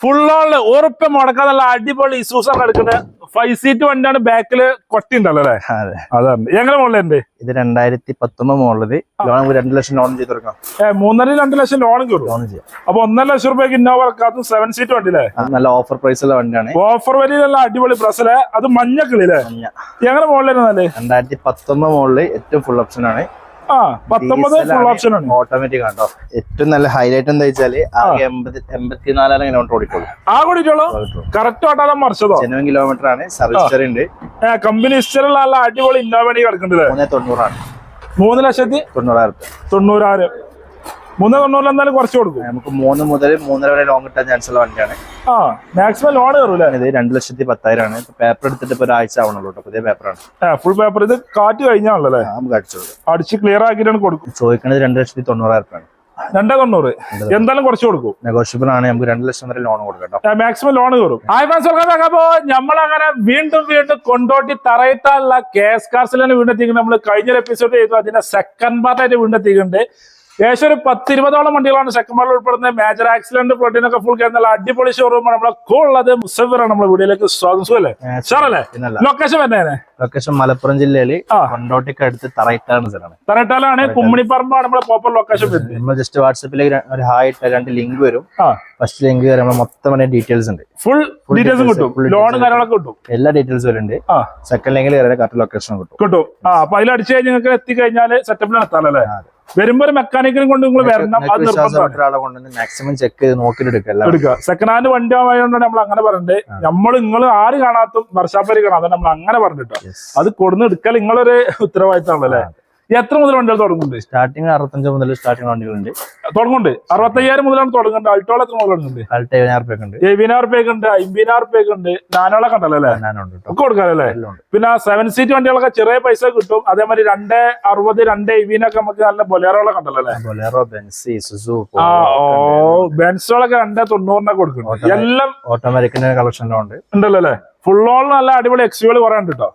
Full all ഉറപ്പ് മുടക്കാൻ നല്ല അടിപൊളി ഇസൂസ എടുക്കുന്നത് ഫൈവ് സീറ്റ് വണ്ടിയാണ് ബാക്കിൽ കൊട്ടി ഉണ്ടല്ലോ അല്ലേ അതെ. അതാണ്. എങ്ങനെ മുകളിലുണ്ട് ഇത് രണ്ടായിരത്തി പത്തൊമ്പത് മോളിൽ രണ്ട് ലക്ഷം ലോൺ ചെയ്ത് കൊടുക്കാം. മൂന്നര രണ്ട് ലക്ഷം ലോൺ ലോൺ ചെയ്യാം. അപ്പൊ ഒന്നര ലക്ഷം രൂപയ്ക്ക് ഇന്നോവ കാത്തും സെവൻ സീറ്റ് വണ്ടി അല്ലേ നല്ല ഓഫർ പ്രൈസുള്ള വണ്ടിയാണ്. ഓഫർ വലിയുള്ള അടിപൊളി പ്രസൽ അത് മഞ്ഞ കിളിയില്ലേ മഞ്ഞ. എങ്ങനെ മുകളിലിരുന്നാൽ രണ്ടായിരത്തി പത്തൊമ്പത് മോളിൽ ഏറ്റവും ഫുൾ ഓപ്ഷൻ ആണ്. ആ പത്തൊമ്പത് ഫുൾ ഓപ്ഷൻ ആണ്. ഓട്ടോമാറ്റിക് ആണോ ഏറ്റവും നല്ല ഹൈലൈറ്റ് എന്താ വെച്ചാൽ എൺപത്തിനാലായിരം കിലോമീറ്റർ ഓടിക്കുള്ളൂ ആ കൂടിയിട്ടുള്ളൂ കറക്റ്റ് ആട്ടാതെ മറിച്ചതോ? ജനുവൻ കിലോമീറ്റർ ആണ് സർവീസ് ഉണ്ട്. കമ്പനി ഹിസ്റ്ററിലുള്ള അടിപൊളി ഇന്നോവേണ്ടി കിടക്കണ്ടല്ലേ മൂന്ന് തൊണ്ണൂറാണ്. മൂന്ന് ലക്ഷത്തി തൊണ്ണൂറായിരം റുപ്യ. തൊണ്ണൂറായിരം. മൂന്ന് തൊണ്ണൂറിൽ എന്തായാലും കുറച്ച് കൊടുക്കും. നമുക്ക് മൂന്ന് മുതൽ മൂന്നര വരെ ലോങ് കിട്ടാൻ ചാൻസ് ഉള്ള വണ്ടിയാണ്. ആ മാക്സിമം ലോൺ കയറൂലേ ഇത് രണ്ട് ലക്ഷത്തി പത്തായിരം ആണ്. പേപ്പർ എടുത്തിട്ട് ഇപ്പൊ ഒരാഴ്ച ആവണല്ലോ പുതിയ പേപ്പറാണ് ഫുൾ പേപ്പർ ഇത് കാറ്റ് കഴിഞ്ഞാണല്ലേ നമുക്ക് അടിച്ചു കൊടുക്കാം അടിച്ച് ക്ലിയർ ആക്കിയിട്ടാണ് കൊടുക്കും. ചോദിക്കുന്നത് രണ്ട് ലക്ഷത്തി തൊണ്ണൂറായിരം റുപ്യാണ്. രണ്ടേ തൊണ്ണൂറ് എന്തായാലും കുറച്ച് കൊടുക്കും. നെഗോഷ്യബിൾ ആണ് നമുക്ക് രണ്ട് ലക്ഷം വരെ ലോൺ കൊടുക്കാം മാക്സിമം ലോൺ കയറും. അപ്പോ നമ്മളങ്ങനെ വീണ്ടും വീണ്ടും കൊണ്ടോട്ടി തറയിട്ടാനുള്ള കേസ് കാർസിലാണ് വീണ്ടെത്തിക്കുന്നത്. നമ്മൾ കഴിഞ്ഞൊരു എപ്പിസോഡ് ചെയ്തു. അതിന്റെ സെക്കൻഡ് പാർട്ടായിട്ട് വീണ്ടെത്തിക്കുന്നുണ്ട് ഏകദേശം ഒരു പത്തിരുപതോളം വണ്ടികളാണ് സെക്കൻഡ് ഉൾപ്പെടുന്നത്. മേജർ ആക്സിഡന്റ് പ്ലോട്ടിനൊക്കെ ഫുൾ കേരള അടിപൊളി ഷോറൂമാണ് നമ്മളെ ഉള്ളത് മുസഫിറാണ് നമ്മുടെ വീഡിയോയിലേക്ക് സ്വാഗതം. സുഖല്ലേ? സാറല്ലേ? ലൊക്കേഷൻ വരുന്നേ ലൊക്കേഷൻ മലപ്പുറം ജില്ലയിൽ. കൊണ്ടോട്ടിക്ക് അടുത്ത് തറയിട്ടാണ് സ്ഥലമാണ് തറയിട്ടാലാണ്. കുമ്മിണിപ്പറമ്പാണ് നമ്മുടെ പ്രോപ്പർ ലൊക്കേഷൻ വരുന്നത്. നമ്മൾ ജസ്റ്റ് വാട്സപ്പിലേക്ക് ഒരു ഹായ് ഇട്ട രണ്ട് ലിങ്ക് വരും. ഫസ്റ്റ് ലിങ്ക് വരെ നമ്മൾ മൊത്തം ഡീറ്റെയിൽസ് ഉണ്ട്. ഫുൾ ഡീറ്റെയിൽസ് കിട്ടും. ലോൺ. കാര്യങ്ങളൊക്കെ കിട്ടും. എല്ലാ ഡീറ്റെയിൽസ് വരുന്നുണ്ട്. സെക്കൻഡ് ലിങ്കിൽ കറക്റ്റ് ലൊക്കേഷൻ കിട്ടും. കിട്ടും. അപ്പൊ അതിൽ അടിച്ചു കഴിഞ്ഞാൽ നിങ്ങൾക്ക് എത്തിക്കഴിഞ്ഞാൽ സെറ്റപ്പിലാണ് ആ, അതെ. വരുമ്പോ ഒരു മെക്കാനിക്കിനും കൊണ്ട് നിങ്ങൾ വരണം. അത് നിർബന്ധമാണ്. മാക്സിമം ചെക്ക് ചെയ്ത് എടുക്കുക. സെക്കൻഡ് ഹാൻഡ് വണ്ടി ആയതുകൊണ്ടാണ് നമ്മൾ അങ്ങനെ പറഞ്ഞത്. നമ്മൾ നിങ്ങൾ ആര് കാണാത്തും വർഷാപ്പരി കാണാതെ നമ്മൾ അങ്ങനെ പറഞ്ഞിട്ടോ. അത് കൊടുന്ന് എടുക്കൽ നിങ്ങളൊരു ഉത്തരവാദിത്തമാണല്ലേ എത്ര മുതൽ വണ്ടികൾ തുടങ്ങുന്നുണ്ട്? സ്റ്റാർട്ടിങ് അറുപത്തഞ്ച് മുതൽ സ്റ്റാർട്ടിങ് വണ്ടികളുണ്ട്. തുടങ്ങുന്നുണ്ട്. അറുപത്തയ്യായിരം മുതലാണ് തുടങ്ങുന്നത്. അൾട്ടോൾ എത്ര മുതൽ തുടങ്ങുന്നുണ്ട്? കാലത്ത് ഏഴായിരം ഉണ്ട്. എഴുപതിനായിരം റുപ്യക്ക് ഉണ്ട് അമ്പതിനായിരം റുപ്യക്ക് ഉണ്ട്. നാനോളൊക്കെ കണ്ടല്ലോ അല്ലേ? ഒക്കെ കൊടുക്കാല്ലേ പിന്നെ സെവൻ സീറ്റ് വണ്ടികളൊക്കെ ചെറിയ പൈസ കിട്ടും. അതേമാതിരി രണ്ട് അറുപത് രണ്ട് എഴുപതിനൊക്കെ നമുക്ക് നല്ല ബൊലേറോളൊക്കെ ഉണ്ടല്ലോ അല്ലേ? ബൊലേറോ ബെൻസി സുസു ആ ഓ ബെൻസുകളൊക്കെ രണ്ട് തൊണ്ണൂറിനൊക്കെ കൊടുക്കുന്നു എല്ലാം ഓട്ടോമാറ്റിക്കിന്റെ കളക്ഷനിലുണ്ട് ഉണ്ടല്ലോ അല്ലേ? ഫുൾ ഓൾ നല്ല അടിപൊളി എക്സ്യൂകൾ കുറെ ഉണ്ട് കേട്ടോ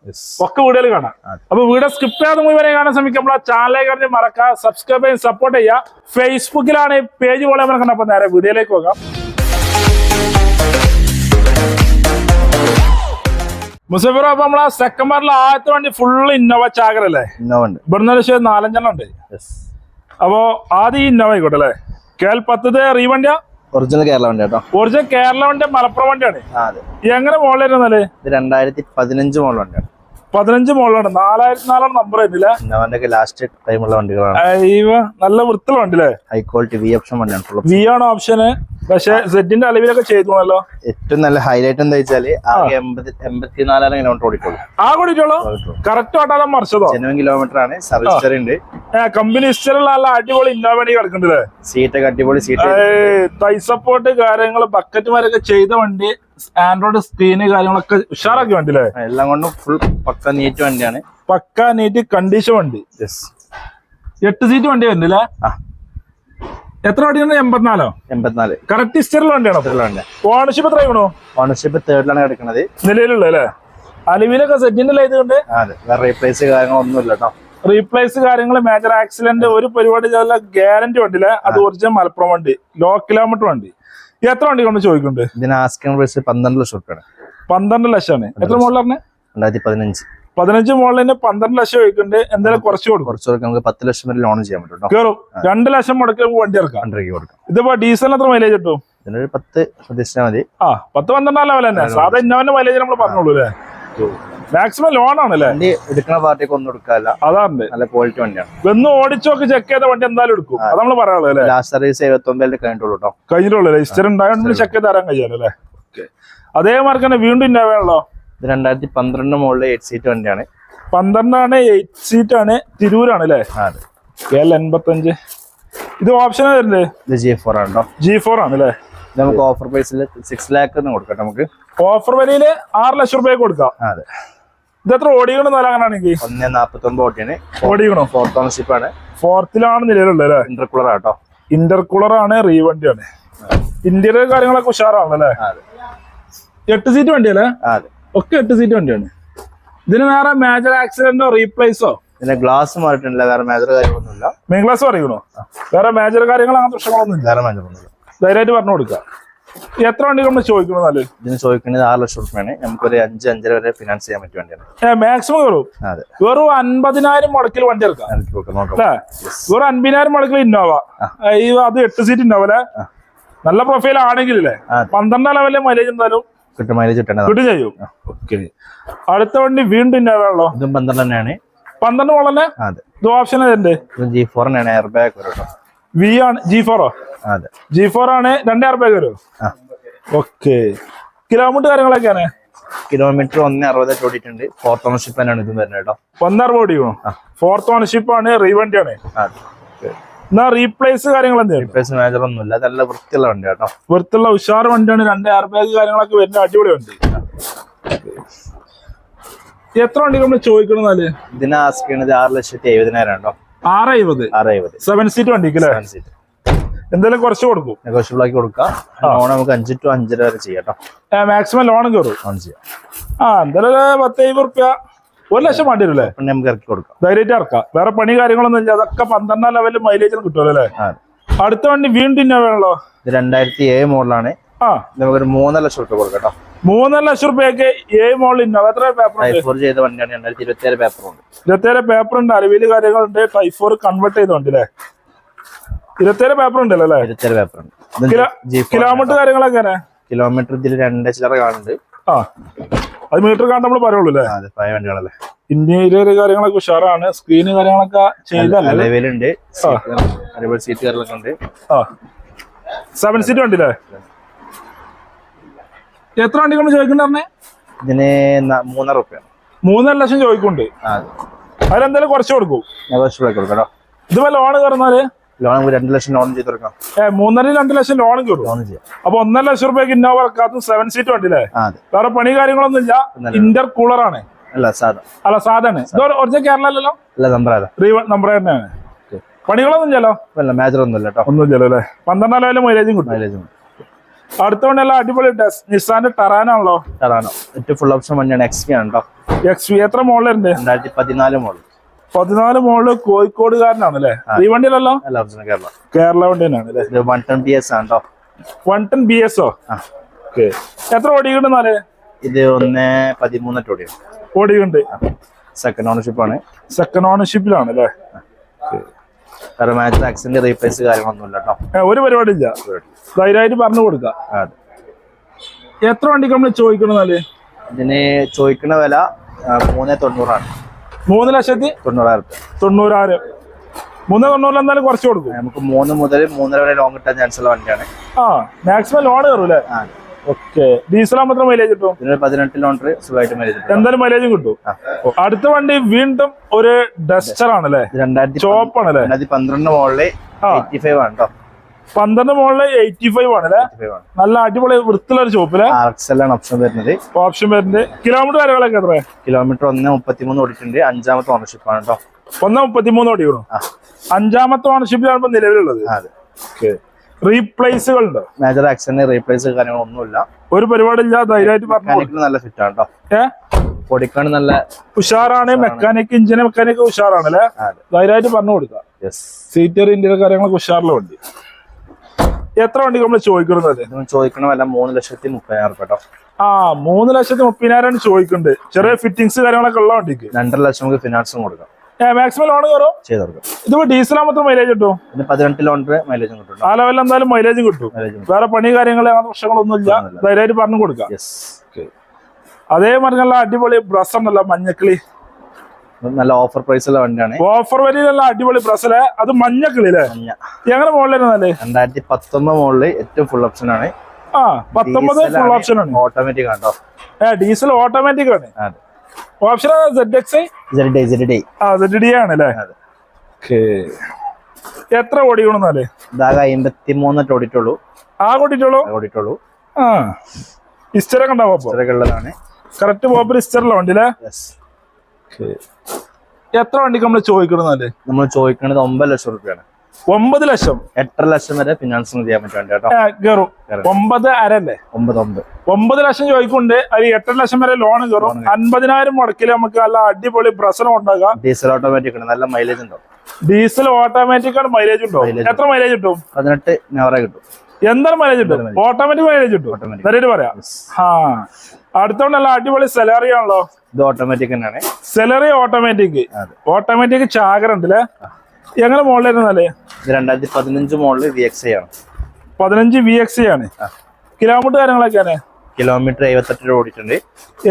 ഒക്കെ വീടുകൾ കാണാം. അപ്പൊ വീട് സ്കിപ്പ് ചെയ്യാതെ മുഴുവനെ കാണാൻ ശ്രമിക്കുമ്പോൾ ചാനലിലേക്ക് കഴിഞ്ഞ് മറക്കുക സബ്സ്ക്രൈബ് ചെയ്യാൻ സപ്പോർട്ട് ചെയ്യുക. ഫേസ്ബുക്കിലാണ് പേജ് പോലെ നമുക്ക് അപ്പൊ നേരെ വീഡിയോയിലേക്ക് പോകാം. മുസഫിറ അപ്പൊ നമ്മളെ സെക്കൻഡ് പാർട്ടിൽ ആദ്യത്തെ വണ്ടി ഫുള്ള് ഇന്നോവ ചാകർ ഇന്നോവ ഉണ്ട്. ഇവിടുന്ന് ശരി നാലഞ്ചെണ്ണം ഉണ്ട്. അപ്പോ ആദ്യം ഇന്നോവ ആയിക്കോട്ടെ അല്ലേ? കേൾ പത്തത് റീ വണ്ടിയാ? ഒറിജിനൽ കേരള വണ്ടി കേട്ടോ. ഒറിജിനൽ കേരള വണ്ടി മലപ്പുറം വണ്ടിയാണ്. എങ്ങനെ മോളിലിരുന്നാൽ ഇത് രണ്ടായിരത്തി പതിനഞ്ച് മോളിൽ വണ്ടിയാണ് പതിനഞ്ച് മോളിലാണ് നാലായിരത്തി നാലാണ് നമ്പർ ആയിരുന്നില്ല ലാസ്റ്റ് ടൈമുള്ള വണ്ടികളാണ്. നല്ല വൃത്തിയുള്ള വണ്ടി അല്ലേ ഹൈ ക്വാളിറ്റി വി ഓപ്ഷൻ വണ്ടിയാണ് വി ആണ് ഓപ്ഷന് പക്ഷെ സെറ്റിന്റെ അളവിലൊക്കെ ചെയ്തോണല്ലോ. ഏറ്റവും നല്ല ഹൈലൈറ്റ് എന്താ വെച്ചാൽ ആകെ എൺപത്തിനാലായിരം കിലോമീറ്റർ ഓടിക്കുള്ളൂ ആ കൂടിയിട്ടുള്ളൂ കറക്റ്റ് ഓട്ടാതെ മറിച്ചതോ? ജനുവൻ കിലോമീറ്റർ ആണ്. സർവീസ് ഉണ്ട്. കമ്പനി നല്ല അടിപൊളി ഇന്നോവേണി കിടക്കണ്ടല്ലേ സീറ്റൊക്കെ അടിപൊളി സീറ്റ് തൈ സപ്പോർട്ട് കാര്യങ്ങൾ ബക്കറ്റുമാരൊക്കെ ചെയ്ത വണ്ടി ആൻഡ്രോയിഡ് സ്ക്രീന് കാര്യങ്ങളൊക്കെ ഉഷാറാക്കി വണ്ടില്ലേ എല്ലാം കൊണ്ടും ഫുൾ പക്ക നീറ്റ് വണ്ടിയാണ്. പക്ക നീറ്റ് കണ്ടീഷൻ വണ്ടി. എട്ട് സീറ്റ് വണ്ടി വരുന്നില്ലേ? എത്ര വണ്ടിയാണ് എൺപത്തിനാലോ? എൺപത്തിനാല്. കറക്റ്റ് ഹിസ്റ്ററിൽ വണ്ടിയാണോ വണ്ടി ഓണർഷിപ്പ് എത്ര ആയിക്കണോ? ഓണർഷിപ്പ് തേർഡിലാണ് കിടക്കുന്നത് നിലവിലുള്ള അല്ലേ? അലുവിലൊക്കെ സെറ്റിന്റെ ആയതുകൊണ്ട് റീപ്ലേസ് കാര്യങ്ങളൊന്നുമില്ല കേട്ടോ റീപ്ലേസ് കാര്യങ്ങൾ മേജർ ആക്സിഡന്റ് ഒരു പരിപാടി ഗ്യാരന്റി ഗ്യാരണ്ടി വണ്ടിയില്ല അത് ഒറിജിനൽ മലപ്പുറം വണ്ടി ലോ കിലോമീറ്റർ വണ്ടി. എത്ര വണ്ടി കൊണ്ട് ചോദിക്കുന്നുണ്ട്? ഇതിന് ആസ്കിംഗ് പ്രൈസ് പന്ത്രണ്ട് ലക്ഷം റുപ്യാണ് പന്ത്രണ്ട് ലക്ഷമാണ്. എത്ര മുകളിലാണ് രണ്ടായിരത്തി പതിനഞ്ച്. പതിനഞ്ച് മോളിന് പന്ത്രണ്ട് ലക്ഷം ചോദിക്കുന്നുണ്ട് എന്തായാലും കുറച്ച് കൊടുക്കും. കുറച്ച് കൊടുക്കും. നമുക്ക് പത്ത് ലക്ഷം വരെ ലോൺ ചെയ്യാൻ പറ്റും കേറും. കയറും രണ്ട് ലക്ഷം മുടക്കി നമുക്ക് വണ്ടി ഇറക്കാം കൊടുക്കാം. ഇതിപ്പോ ഡീസലിന് എത്ര മൈലേജ് കിട്ടും? ഇതിനൊരു പത്ത് പ്രതീക്ഷിച്ചാൽ മതി. ആ പത്ത് പന്ത്രണ്ടാം ലെവൽ തന്നെ. സാധാ ഇന്നോവന്റെ മൈലേജ് നമ്മൾ പറഞ്ഞോളൂ അല്ലേ? മാക്സിമം ലോൺ ആണല്ലേ വണ്ടി എടുക്കുന്ന പാർട്ടിക്ക് ഒന്നും എടുക്കാല്ല അതാണ്. നല്ല ക്വാളിറ്റി വണ്ടിയാണ്. വന്ന് ഓടിച്ചോക്ക് ചെക്ക് ചെയ്ത വണ്ടി എന്തായാലും എടുക്കും. അത് നമ്മൾ പറയാനുള്ളത് അല്ലേ? ലാസ്റ്റ് സർവീസ് കഴിഞ്ഞിട്ടുള്ളൂ കേട്ടോ കഴിഞ്ഞിട്ടുള്ളൂ രജിസ്റ്റർ ഉണ്ടായതുകൊണ്ട് ചെക്ക് ചെയ്ത് തരാൻ കഴിയാലോ അല്ലേ? അതേമാർക്ക് തന്നെ വീണ്ടും ഇന്നോവയാണല്ലോ. ഇത് രണ്ടായിരത്തി പന്ത്രണ്ട് മുകളിലെ എയ്റ്റ് സീറ്റ് വണ്ടിയാണ്. പന്ത്രണ്ടാണ് എയ്റ്റ് സീറ്റ് ആണ്. തിരൂരാണ് അല്ലേ എൽ എൺപത്തഞ്ച്. ഇത് ഓപ്ഷൻ ഇത് ജി ഫോർ ആണ് കേട്ടോ ജി ഫോർ ആണ് അല്ലേ നമുക്ക് ഓഫർ പ്രൈസിൽ സിക്സ് ലാക്ക് കൊടുക്കാം നമുക്ക്. ഓഫർ വിലയിൽ ആറ് ലക്ഷം രൂപ കൊടുക്കാം. അതെ. ഇത് എത്ര ഓടിക്കണം നാലാണെങ്കിൽ ഒന്ന് നാപ്പത്തി ഒമ്പത് ഓട്ടിയാണ് ഓടിക്കണം? ഫോർത്ത് ഓണർഷിപ്പ് ആണ്. ഫോർത്തിലാണ് നിലവിലുള്ളത് അല്ലേ? ഇന്റർകൂളർ ആട്ടോ ഇന്റർകൂളർ ആണ് റീവണ്ടിയാണ് ഇന്റീരിയർ കാര്യങ്ങളൊക്കെ ഉഷാറാണല്ലേ? എട്ട് സീറ്റ് വണ്ടിയല്ലേ? അതെ. ഒക്കെ എട്ട് സീറ്റ് വണ്ടിയാണ്. ഇതിന് വേറെ മേജർ ആക്സിഡന്റോ റീപ്ലേസോ പിന്നെ ഗ്ലാസ് മാറിയിട്ടില്ല വേറെ മേജർ കാര്യങ്ങളൊന്നുമില്ല. മെയിൻ ഗ്ലാസ് പറയണോ വേറെ മേജർ കാര്യങ്ങൾ അങ്ങനത്തെ പ്രശ്നങ്ങളൊന്നും ഇല്ല വേറെ മേജർ ഒന്നുമില്ല. ധൈര്യമായിട്ട് പറഞ്ഞു കൊടുക്കുക. എത്ര വണ്ടി നമ്മൾ ചോദിക്കണം എന്നാൽ? ഇതിന് ചോദിക്കുന്നത് ആറ് ലക്ഷം റുപ്യാണ് നമുക്കൊരു അഞ്ച് അഞ്ചര വരെ ഫിനാൻസ് ചെയ്യാൻ പറ്റിയ വണ്ടിയാണ്. മാക്സിമം കയറും അതെ. വെറും അൻപതിനായിരം മുടക്കിൽ വണ്ടി എടുക്കാം. വെറും അൻപതിനായിരം മുടക്കിൽ ഇന്നോവ. അത് എട്ട് സീറ്റ് ഇന്നോവല്ലേ നല്ല പ്രൊഫൈൽ ആണെങ്കിലേ. പന്ത്രണ്ടാം ലെവലിലെ മൈലേജ് എന്തായാലും കിട്ടും മൈലേജ് കിട്ടേണ്ടത് കിട്ടും ചെയ്യും. ഓക്കെ അടുത്ത വണ്ടി വീണ്ടും ഇന്നോവ ഉള്ളോ ഇതും പന്ത്രണ്ട് തന്നെയാണ്. പന്ത്രണ്ട് മോളന്നെ അതെ. ഇത് ഓപ്ഷൻ ഏതുണ്ട്? ഇതും ജി ഫോറിനാണ് എയർ ബാഗ് വരും കേട്ടോ വി ആണ് ജി ഫോറോ അതെ. ജി ഫോർ ആണ് രണ്ട് എയർ ബാഗ് വരും ഓക്കെ കിലോമീറ്റർ കാര്യങ്ങളൊക്കെയാണ്? കിലോമീറ്റർ ഒന്ന് അറുപത് ഓടിയിട്ടുണ്ട്. ഫോർത്ത് ഓണർഷിപ്പ് തന്നെയാണ് ഇതും വരുന്നത് കേട്ടോ. ഒന്നര ഓടിയോ ഫോർത്ത് ഓണർഷിപ്പ് ആണ് റീവണ്ടിയാണ് അതെ. എന്നാ റീപ്ലേസ് കാര്യങ്ങൾ എന്തെങ്കിലും റീപ്ലേസ് മേജർ ഒന്നുമില്ല. നല്ല വൃത്തിയുള്ള വണ്ടി കേട്ടോ. വെറുത്തുള്ള ഉഷാർ വണ്ടിയാണ്. രണ്ട് എയർ ബാഗ് കാര്യങ്ങളൊക്കെ വരുന്ന അടിപൊളി വണ്ടി. എത്ര വണ്ടി നമ്മൾ ചോദിക്കണമെന്നാൽ ഇതിനെ ആസ്ക് ചെയ്യണത് ആറ് ലക്ഷത്തി എഴുപതിനായിരം ഉണ്ടോ ആറ് എഴുപത്? ആറ് എഴുപത്. സെവൻ സീറ്റ് വണ്ടി സെവൻ സീറ്റ് എന്തായാലും കുറച്ച് കൊടുക്കും. നെഗോഷ്യബിൾ ആക്കി കൊടുക്കാം. ലോൺ നമുക്ക് അഞ്ച് ടു അഞ്ചര വരെ ചെയ്യാം കേട്ടോ. മാക്സിമം ലോൺ കയറും ലോൺ ചെയ്യാം. ആ എന്തായാലും പത്ത് എഴുപത് റുപ്യ ഒരു ലക്ഷം വേണ്ടി വരും നമുക്ക് ഇറക്കി കൊടുക്കാം. ധൈര്യമായിട്ട് ഇറക്കാം. വേറെ പണി കാര്യങ്ങളൊന്നും ഇല്ല. അതൊക്കെ പന്ത്രണ്ടാം ലെവലിൽ മൈലേജിന് കിട്ടുമല്ലോ അല്ലേ? അടുത്ത വണ്ടി വീണ്ടും ഇന്നോവയാണല്ലോ ഇത് രണ്ടായിരത്തി ഏഴ് മോഡലാണ്. ആ. നമുക്കൊരു മൂന്നര ലക്ഷം റുപ്യ കൊടുക്കാം കേട്ടോ. മൂന്നര ലക്ഷം റുപ്യക്ക് ഏഴ് മോഡൽ ഇന്നോവ എത്ര പേപ്പർ ഉണ്ട്? ചെയ്ത വണ്ടിയാണ്. രണ്ടായിരത്തി ഇരുപത്തി ഏഴ് പേപ്പറുണ്ട് പേപ്പർ ഉണ്ട്. അരവിൽ കാര്യങ്ങളുണ്ട്. ടൈഫോർ ഫോർ കൺവേർട്ട് ചെയ്തോണ്ട് അല്ലേ? ഇരുപത്തേഴ് പേപ്പർ ഉണ്ടല്ലോ അല്ലേ? ഇരുപത്തി ഏഴ് പേപ്പറുണ്ട് കിലോ കിലോമീറ്റർ കാര്യങ്ങളൊക്കെ കിലോമീറ്റർ ഇതിൽ രണ്ട് ചില്ലറ കാണുന്നുണ്ട്. ആ അത് മീറ്റർ കാണാൻ നമ്മൾ പറയുള്ളൂ അല്ലേ? പഴയ വണ്ടികളല്ലേ. ഇന്റീരിയർ കാര്യങ്ങളൊക്കെ ഉഷാറാണ്. സ്ക്രീന് കാര്യങ്ങളൊക്കെ ചെയ്തല്ലേ അലവിലുണ്ട് അതേപോലെ സീറ്റ് കാര്യങ്ങളൊക്കെ ഉണ്ട്. ആ. സെവൻ സീറ്റ് വണ്ടില്ലേ എത്ര വണ്ടികൾ ചോദിക്കണ്ടേ ഇതിന് മൂന്നര റുപ്യ മൂന്നര ലക്ഷം ചോദിക്കുന്നുണ്ട്. അതിലെന്തായാലും കുറച്ച് കൊടുക്കും. ഇത് ലോൺ കയറുന്നാൽ ലോൺ നമുക്ക് രണ്ട് ലക്ഷം ലോൺ ചെയ്ത് കൊടുക്കാം. മൂന്നര രണ്ട് ലക്ഷം ലോൺ കയറും ലോൺ ചെയ്യാം. അപ്പൊ ഒന്നര ലക്ഷം റുപ്യക്ക് ഇന്നോവ ഇറക്കാത്ത സെവൻ സീറ്റ് ആ അതെ. വേറെ പണി കാര്യങ്ങളൊന്നും ഇല്ല. ഇന്റർ കൂളർ ആണ്. അല്ല സാധാ. അല്ല സാധാണ്. ഇത് ഒറിജിനൽ കേരള അല്ലല്ലോ? അല്ല നമ്പർ നമ്പർ തന്നെയാണ്. പണികളൊന്നും ഇല്ലല്ലോ? അല്ല മേജർ ഒന്നുമില്ല കേട്ടോ. ഒന്നും ഇല്ലല്ലോ അല്ലേ? പന്ത്രണ്ടാലും മൈലേജും കിട്ടും. മൈലേജും അടുത്ത വണ്ടിയെല്ലാം അടിപൊളി നിസാന്റെ ടറാനാണല്ലോ ടറാനോ ഏറ്റവും ഫുൾ ഓപ്ഷൻ വണ്ടിയാണ് എക്സ് പി ആണ് കേട്ടോ. എക്സ് വി എത്ര മോളിലുണ്ട് രണ്ടായിരത്തി പതിനാല് മോഡൽ പതിനാല് മോളിൽ കോഴിക്കോടുകാരനാണ് അല്ലേ ഈ വണ്ടിയിലല്ലോ? കേരള. കേരള വണ്ടി തന്നെയാണ് അല്ലേ ഇത് വൺ ടെൻ ബി എസ് ആണ് കേട്ടോ വൺ ടെൻ ബി എസ് ഓ ഓക്കെ. എത്ര ഓടിക്കുന്നുണ്ടെന്നാൽ ഇത് ഒന്ന് പതിമൂന്നെട്ട് ഓടിയുണ്ട് ഓടിയുണ്ട് സെക്കൻഡ് ഓണർഷിപ്പ് ആണ്. സെക്കൻഡ് ഓണർഷിപ്പിലാണ് അല്ലേ ആക്സിഡന്റ് റീപ്ലേസ് കേട്ടോ ഒരു പരിപാടി. ഇല്ല ധൈര്യമായിട്ട് പറഞ്ഞു കൊടുക്കാം. അതെ. എത്ര വണ്ടിക്ക് നമ്മൾ ചോദിക്കണമെന്നാൽ ഇതിന് ചോദിക്കുന്ന വില മൂന്ന് തൊണ്ണൂറാണ്. മൂന്ന് ലക്ഷത്തി തൊണ്ണൂറായിരം തൊണ്ണൂറായിരം. മൂന്ന് തൊണ്ണൂറിൽ എന്തായാലും കുറച്ച് കൊടുക്കും. നമുക്ക് മൂന്ന് മുതൽ മൂന്നര വരെ ലോങ് കിട്ടാൻ ചാൻസ് ഉള്ള വണ്ടിയാണ്. ആ മാക്സിമം ലോൺ കയറും അല്ലേ ഓക്കെ ഡീസൽ മാത്രം മൈലേജ് കിട്ടും? പതിനെട്ട് ലോണ്ടർ സുഖമായിട്ട് മൈലേജ് എന്തായാലും മൈലേജും കിട്ടും. അടുത്ത വണ്ടി വീണ്ടും ഒരു ഡസ്റ്റർ ആണല്ലേ? രണ്ടായിരത്തി ചോപ്പാണല്ലേ രണ്ടായിരത്തി പന്ത്രണ്ട് മോളിൽ എയ്റ്റി ഫൈവ് ആണ് കേട്ടോ പന്ത്രണ്ട് മോളിൽ എയ്റ്റി ഫൈവ് ആണല്ലേ? അല്ലെ ആണ്. നല്ല അടിപൊളി വൃത്തിയുള്ള ഒരു ഷോപ്പിൽ ആണ് ഓപ്ഷൻ വരുന്നത്. ഓപ്ഷൻ വരുന്നത്. കിലോമീറ്റർ കാര്യങ്ങളൊക്കെ എത്ര കിലോമീറ്റർ ഒന്ന് മുപ്പത്തിമൂന്ന് ഓടിയിട്ടുണ്ട്. അഞ്ചാമത്തെ ഓണർഷിപ്പ് ആണ് കേട്ടോ ഒന്ന് മുപ്പത്തിമൂന്ന് ഓടിക്കണം ആ. അഞ്ചാമത്തെ ഓണർഷിപ്പിലാണ് ഇപ്പൊ നിലവിലുള്ളത്. അതെ. റീപ്ലേസുകൾ ഉണ്ടോ മേജർ ആക്സിഡന്റ് റീപ്ലേസ് കാര്യങ്ങളൊന്നുമില്ല. ഒരു പരിപാടി ഇല്ല ധൈര്യമായിട്ട് പറഞ്ഞു നല്ല ഫിറ്റ് ആണ് കേട്ടോ പൊടിക്കാണ് നല്ല ഉഷാറാണ്. മെക്കാനിക് ഇഞ്ചിന് മെക്കാനിക് ഉഷാറാണ് അല്ലെ? ധൈര്യമായിട്ട് പറഞ്ഞു കൊടുക്കാം സീറ്റർ ഇന്റീരിയർ കാര്യങ്ങളൊക്കെ ഉഷാറിലുണ്ട് എത്ര വണ്ടി നമ്മൾ ചോദിക്കുന്നത്? ചോദിക്കണ വല്ല മൂന്ന് ലക്ഷത്തി മുപ്പതിനായിരം കേട്ടോ. ആ മൂന്ന് ലക്ഷത്തി മുപ്പതിനായിരം ചോദിക്കുന്നുണ്ട് ചെറിയ ഫിറ്റിംഗ്സ് കാര്യങ്ങളൊക്കെ ഉള്ള വണ്ടിക്ക്? രണ്ടര ലക്ഷം നമുക്ക് ഫിനാൻസും കൊടുക്കാം. മാക്സിമം ലോൺ കയറും ചെയ്ത് കൊടുക്കാം. ഇതിപ്പോ ഡീസൽ ആകുമ്പോൾ മൈലേജ് കിട്ടും? പിന്നെ പതിനെട്ട് ലോണിന്റെ മൈലേജും കിട്ടും ആ ലെവലിൽ എന്തായാലും മൈലേജും കിട്ടും. വേറെ പണി കാര്യങ്ങൾ അങ്ങനെ പ്രശ്നങ്ങളൊന്നും ഇല്ല ധൈര്യമായിട്ട് പറഞ്ഞു കൊടുക്കാം. അതേ മറിഞ്ഞുള്ള അടിപൊളി ബ്രസ് ഉണ്ടല്ലോ മഞ്ഞക്കിളി. നല്ല ഓഫർ പ്രൈസുള്ള വണ്ടിയാണ്. ഓഫർ വരിയിലുള്ള അടിപൊളി പ്രസൽ അത് മഞ്ഞ മഞ്ഞ. എങ്ങനെ മോളിലിരുന്നാലേ രണ്ടായിരത്തി പത്തൊമ്പത് മോളിൽ ഏറ്റവും ഫുൾ ഓപ്ഷൻ ആണ്. ആ പത്തൊമ്പത് ഫുൾ ഓപ്ഷൻ ആണ് ഓട്ടോമാറ്റിക് ആണോ. ഏ ഡീസൽ ഓട്ടോമാറ്റിക് ആണ്. ഓപ്ഷൻ ആണല്ലേ എത്ര ഓടിക്കണമെന്നാലേ ഇതാകെ ഓടിട്ടുള്ളൂ ആ ഓടിട്ടുള്ളൂ ഓടിട്ടുള്ളൂ ആ. ഇസ്റ്ററൊക്കെ ഉണ്ടാവും കറക്റ്റ് പോപ്പർ ഇസ്റ്ററിലെ വണ്ടിയിലെ യെസ് എത്ര വണ്ടിക്ക് നമ്മൾ ചോദിക്കണമെന്നല്ലേ നമ്മൾ ചോദിക്കുന്നത് ഒമ്പത് ലക്ഷം റുപ്യാണ്. ഒമ്പത് ലക്ഷം? എട്ടര ലക്ഷം വരെ ഫിനാൻസിങ് ചെയ്യാൻ പറ്റും കേട്ടോ. കയറും. ഒമ്പത് അരല്ലേ ഒമ്പത് ഒമ്പത്. ഒമ്പത് ലക്ഷം ചോദിക്കുന്നുണ്ട്. അത് എട്ടര ലക്ഷം വരെ ലോൺ കയറും അൻപതിനായിരം മുടക്കിൽ നമുക്ക് നല്ല അടിപൊളി പ്രസനം ഉണ്ടാകാം. ഡീസൽ ഓട്ടോമാറ്റിക് ഉണ്ട് നല്ല മൈലേജ് ഉണ്ടാവും ഡീസൽ ഓട്ടോമാറ്റിക് ആണ് മൈലേജ് ഉണ്ടോ? എത്ര മൈലേജ് കിട്ടും? പതിനെട്ട് കിട്ടും. എന്താണ് മൈലേജ് കിട്ടും? ഓട്ടോമാറ്റിക് മൈലേജ് കിട്ടും? പറയാം. ആ അടുത്തോണ്ടല്ല അടിപൊളി സെലറി ആണല്ലോ. ഇത് ഓട്ടോമാറ്റിക് തന്നെയാണ്. സെലറി ഓട്ടോമാറ്റിക് ഓട്ടോമാറ്റിക് ചാകര ഉണ്ടല്ലേ എങ്ങനെ മോളിലായിരുന്നല്ലേ രണ്ടായിരത്തി പതിനഞ്ച് മോളിൽ വി എക്സ് ആണ്. പതിനഞ്ച് വി എക്സ് ആണ്. കിലോമീറ്റർ കാര്യങ്ങളൊക്കെയാണ് കിലോമീറ്റർ എഴുപത്തെട്ട് രൂപ ഓടിയിട്ടുണ്ട്.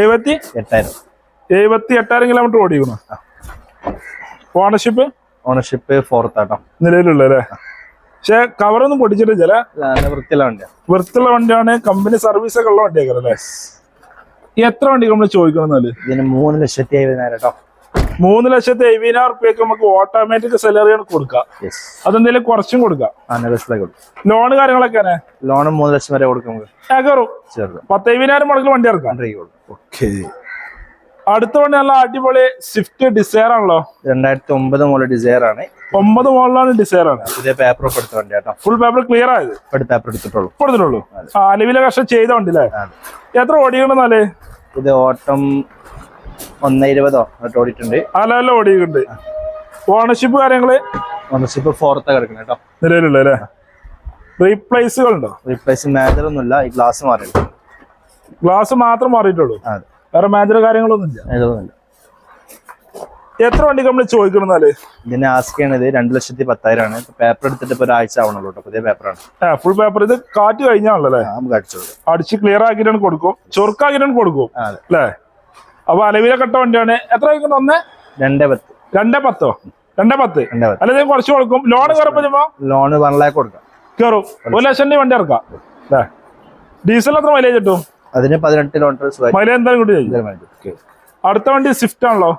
എഴുപത്തി? എട്ടായിരം. എഴുപത്തി എട്ടായിരം കിലോമീറ്റർ ഓടിക്കണം ഓണർഷിപ്പ് ഓണർഷിപ്പ് ഫോർത്ത് ആട്ടോ. നിലവിലുള്ള അല്ലേ? പക്ഷെ കവറൊന്നും പൊടിച്ചിട്ടില്ല നല്ല വൃത്തിയുള്ള വണ്ടിയാണ് വൃത്തിയുള്ള വണ്ടിയാണ്. കമ്പനി സർവീസ് ഒക്കെ ഉള്ള വണ്ടിയൊക്കെ അല്ലേ? എത്ര വണ്ടി നമ്മൾ ചോദിക്കണം എന്നാൽ ഇതിന് മൂന്ന് ലക്ഷത്തി എഴുപതിനായിരം കേട്ടോ മൂന്ന് ലക്ഷത്തി എഴുപതിനായിരം റുപ്യക്ക് നമുക്ക് ഓട്ടോമാറ്റിക് സെലറിയാണ് കൊടുക്കാം. യെസ് അതെന്തെങ്കിലും കുറച്ചും കൊടുക്കാം. ലോൺ കാര്യങ്ങളൊക്കെ ലോണ് മൂന്ന് ലക്ഷം വരെ കൊടുക്കും പത്ത് എഴുപതിനായിരം മുടക്കിൽ വണ്ടി ഇറക്കാം? ഓക്കെ അടുത്ത വണ്ടി നല്ല അടിപൊളി സ്വിഫ്റ്റ് ഡിസയർ ആണല്ലോ? രണ്ടായിരത്തി ഒമ്പത് മുതൽ ഡിസയർ ആണ്. ഒമ്പത് മോളിലാണ് ഡിസയർ ആണ്. പുതിയ പേപ്പർ ഒക്കെ എടുത്ത വണ്ടി കേട്ടോ ഫുൾ പേപ്പർ ക്ലിയർ ആയത് പേപ്പർ എടുത്തിട്ടുള്ളൂ. കൊടുത്തിട്ടുള്ളൂ ആ അലവിലെ കഷ്ടം ചെയ്ത വണ്ടി അല്ലേ? എത്ര ഓടിക്കണെന്നാലേ ഇത് ഓട്ടം ഒന്ന് ഇരുപതോ ഓടിയിട്ടുണ്ട്. അല്ല ഓടിയിട്ടുണ്ട്. ഓണർഷിപ്പ് കാര്യങ്ങൾ? ഓണർഷിപ്പ് ഫോർത്ത് കിടക്കണം കേട്ടോ നിലവിലുള്ള അല്ലേ? റീപ്ലേസുകൾ ഉണ്ടോ റീപ്ലേസ് മാജർ ഒന്നുമില്ല ഈ ഗ്ലാസ് മാറിയിട്ടുണ്ട്. ഗ്ലാസ് മാത്രം മാറിയിട്ടുള്ളൂ. വേറെ മേജർ കാര്യങ്ങളൊന്നും ഇല്ല മാജർ ഒന്നുമില്ല. എത്ര വണ്ടി നമ്മൾ ചോദിക്കണമെന്നാൽ ഇതിന് ആസ്ക് ചെയ്യണത് രണ്ട് ലക്ഷത്തി പത്തായിരം ആണ് പേപ്പർ എടുത്തിട്ട് ഇപ്പൊ ഒരാഴ്ച ആവണല്ലോ പുതിയ പേപ്പറാണ് ഫുൾ പേപ്പർ ഇത് കാറ്റ് കഴിഞ്ഞാണല്ലോ നമുക്ക് അടിച്ചു കൊടുക്കും. അടിച്ച് ക്ലിയർ ആക്കിയിട്ടാണ് കൊടുക്കും. ചൊറുക്കാക്കിയിട്ടാണ് കൊടുക്കും. അല്ലേ? അപ്പൊ അലവിലെ കെട്ട വണ്ടിയാണ്. എത്ര വയ്ക്കണം ഒന്ന്? രണ്ടേ പത്ത്. രണ്ടേ പത്തോ? രണ്ടേ പത്ത്? അല്ലെ അല്ലെങ്കിൽ കുറച്ച് കൊടുക്കും. ലോൺ കയറപ്പോ ലോൺ വൺ ലാക്ക് കൊടുക്കാം. കയറും ഒരു ലക്ഷം രൂപ വണ്ടി ഇറക്കാം. അല്ലേ? ഡീസൽ എത്ര മൈലേജ് കിട്ടും? അതിന് പതിനെട്ട് കിലോമീറ്റർ മൈലേജ് എന്തായാലും കൂടി ചെയ്യും അടുത്ത വണ്ടി സ്വിഫ്റ്റ് ആണല്ലോ.